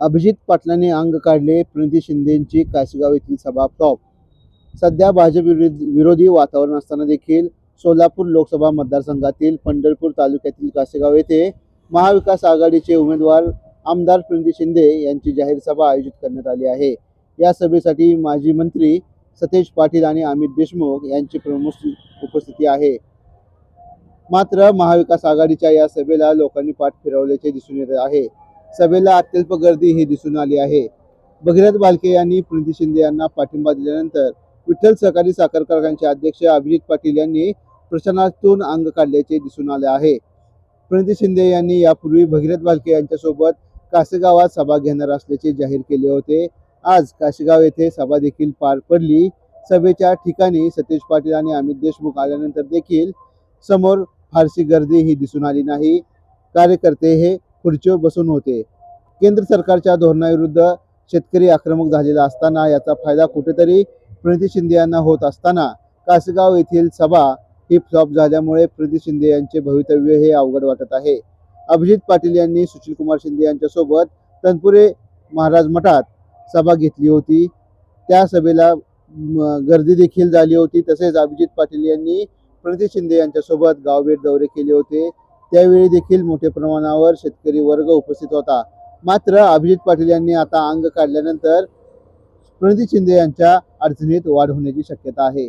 अभिजित पाटलांनी अंग काढले प्रणिती शिंदेची काशीगाव येथील सभा टॉप सध्या भाजप विरोधी विरोधी वातावरण असताना देखील सोलापूर लोकसभा मतदारसंघातील पंढरपूर तालुक्यातील कासेगाव येथे महाविकास आघाडीचे उमेदवार आमदार प्रणिती शिंदे यांची जाहीर सभा आयोजित करण्यात आली आहे. या सभेसाठी माजी मंत्री सतेज पाटील आणि अमित देशमुख यांची प्रमुख उपस्थिती आहे. मात्र महाविकास आघाडीच्या या सभेला लोकांनी पाठ फिरवल्याचे दिसून येत आहे. सभेला अत्यल्प गर्दी ही दिसून आली आहे. भगीरथ बालके यांनी प्रणिती शिंदे यांना पाठिंबा दिल्यानंतर विठ्ठल सहकारी साखर कारखान्याचे अध्यक्ष अभिजित पाटील यांनी प्रशासनातून अंग काढल्याचे दिसून आले आहे. प्रणिती शिंदे यांनी यापूर्वी भगीरथ बालके यांच्यासोबत कासेगावात सभा घेणार असल्याचे जाहीर केले होते. आज काशीगाव येथे सभा देखील पार पडली. सभेच्या ठिकाणी सतीश पाटील आणि अमित देशमुख आल्यानंतर देखील समोर फारशी गर्दी ही दिसून आली नाही. कार्यकर्ते हे खुर्चीवर बसून होते. केंद्र सरकारच्या धोरणाविरुद्ध शेतकरी आक्रमक झालेला असताना याचा फायदा कुठेतरी प्रणिती शिंदे यांना होत असताना कासेगाव येथील सभा ही फ्लॉप झाल्यामुळे प्रणिती शिंदे यांचे भवितव्य हे अवघड वाटत आहे. अभिजित पाटील यांनी सुशील कुमार शिंदे यांच्यासोबत तनपुरे महाराज मठात सभा घेतली होती. त्या सभेला गर्दी देखील झाली होती. तसेच अभिजित पाटील यांनी प्रणिती शिंदे यांच्यासोबत गावभेट दौरे केले होते. त्यावेळी देखील मोठ्या प्रमाणावर शेतकरी वर्ग उपस्थित होता. मात्र अभिजित पाटील यांनी आता अंग काढल्यानंतर प्रणिती शिंदे यांच्या अडचणीत वाढ होण्याची शक्यता आहे.